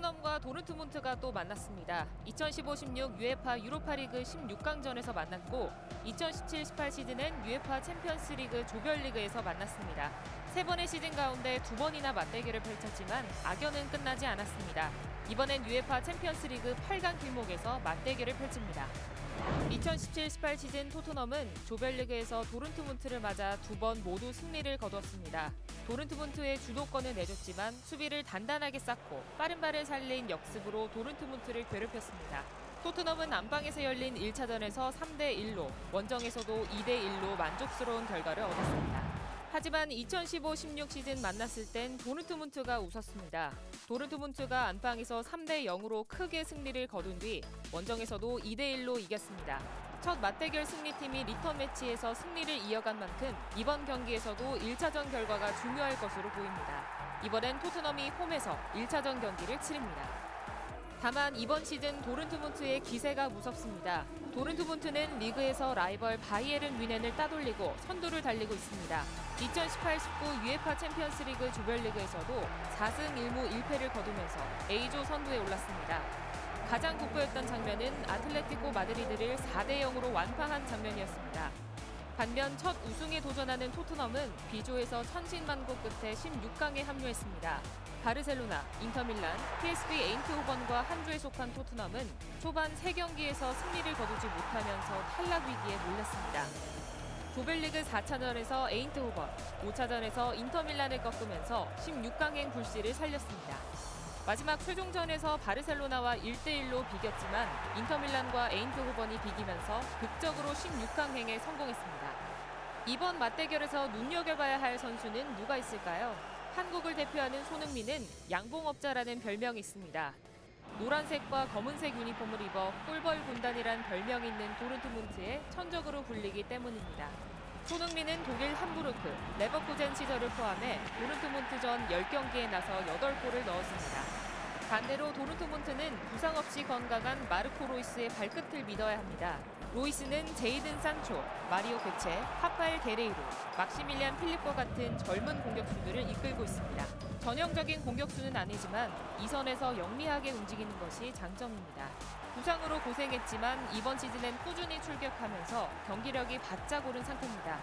토트넘과 도르트문트가 또 만났습니다. 2015-16 UEFA 유로파리그 16강전에서 만났고 2017-18 시즌엔 UEFA 챔피언스리그 조별리그에서 만났습니다. 세 번의 시즌 가운데 두 번이나 맞대결을 펼쳤지만 악연은 끝나지 않았습니다. 이번엔 UEFA 챔피언스리그 8강 길목에서 맞대결을 펼칩니다. 2017-18 시즌 토트넘은 조별리그에서 도른트문트를 맞아 두 번 모두 승리를 거뒀습니다. 도른트문트의 주도권을 내줬지만 수비를 단단하게 쌓고 빠른 발을 살린 역습으로 도른트문트를 괴롭혔습니다. 토트넘은 안방에서 열린 1차전에서 3대1로 원정에서도 2대1로 만족스러운 결과를 얻었습니다. 하지만 2015-16 시즌 만났을 땐 도르트문트가 웃었습니다. 도르트문트가 안방에서 3대 0으로 크게 승리를 거둔 뒤 원정에서도 2대 1로 이겼습니다. 첫 맞대결 승리팀이 리턴 매치에서 승리를 이어간 만큼 이번 경기에서도 1차전 결과가 중요할 것으로 보입니다. 이번엔 토트넘이 홈에서 1차전 경기를 치릅니다. 다만 이번 시즌 도른트문트의 기세가 무섭습니다. 도른트문트는 리그에서 라이벌 바이에른 뮌헨을 따돌리고 선두를 달리고 있습니다. 2018-19 UEFA 챔피언스리그 조별리그에서도 4승 1무 1패를 거두면서 A조 선두에 올랐습니다. 가장 돋보였던 장면은 아틀레티코 마드리드를 4대 0으로 완파한 장면이었습니다. 반면 첫 우승에 도전하는 토트넘은 B조에서 천신만고 끝에 16강에 합류했습니다. 바르셀로나, 인터밀란, PSV 에인트호번과 한 조에 속한 토트넘은 초반 3경기에서 승리를 거두지 못하면서 탈락 위기에 몰렸습니다. 조별리그 4차전에서 에인트호번, 5차전에서 인터밀란을 꺾으면서 16강행 불씨를 살렸습니다. 마지막 최종전에서 바르셀로나와 1대1로 비겼지만 인터밀란과 에인트호번이 비기면서 극적으로 16강행에 성공했습니다. 이번 맞대결에서 눈여겨봐야 할 선수는 누가 있을까요? 한국을 대표하는 손흥민은 양봉업자라는 별명이 있습니다. 노란색과 검은색 유니폼을 입어 꿀벌 군단이란 별명이 있는 도르트문트의 천적으로 불리기 때문입니다. 손흥민은 독일 함부르크, 레버쿠젠 시절을 포함해 도르트문트전 10경기에 나서 8골을 넣었습니다. 반대로 도르트문트는 부상 없이 건강한 마르코 로이스의 발끝을 믿어야 합니다. 로이스는 제이든 산초, 마리오 교체, 파파엘 게레이로, 막시밀리안 필립과 같은 젊은 공격수들을 이끌고 있습니다. 전형적인 공격수는 아니지만 이 선에서 영리하게 움직이는 것이 장점입니다. 부상으로 고생했지만 이번 시즌엔 꾸준히 출격하면서 경기력이 바짝 오른 상태입니다.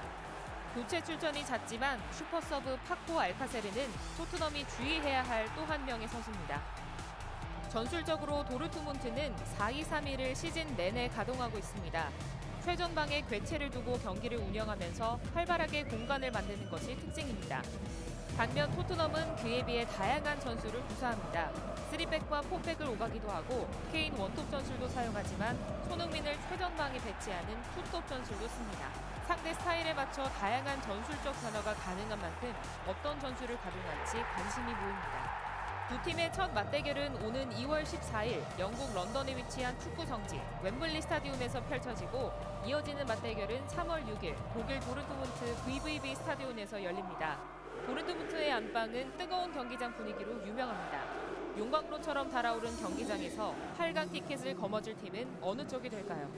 교체 출전이 잦지만 슈퍼서브 파코 알카세르는 토트넘이 주의해야 할 또 한 명의 선수입니다. 전술적으로 도르트문트는 4-2-3-1을 시즌 내내 가동하고 있습니다. 최전방에 괴체를 두고 경기를 운영하면서 활발하게 공간을 만드는 것이 특징입니다. 반면 토트넘은 그에 비해 다양한 전술을 구사합니다. 3백과 4백을 오가기도 하고 케인 원톱 전술도 사용하지만 손흥민을 최전방에 배치하는 투톱 전술도 씁니다. 상대 스타일에 맞춰 다양한 전술적 변화가 가능한 만큼 어떤 전술을 가동할지 관심이 모입니다. 두 팀의 첫 맞대결은 오는 2월 14일 영국 런던에 위치한 축구 성지 웸블리 스타디움에서 펼쳐지고 이어지는 맞대결은 3월 6일 독일 도르트문트 VVB 스타디움에서 열립니다. 도르트문트의 안방은 뜨거운 경기장 분위기로 유명합니다. 용광로처럼 달아오른 경기장에서 8강 티켓을 거머쥘 팀은 어느 쪽이 될까요?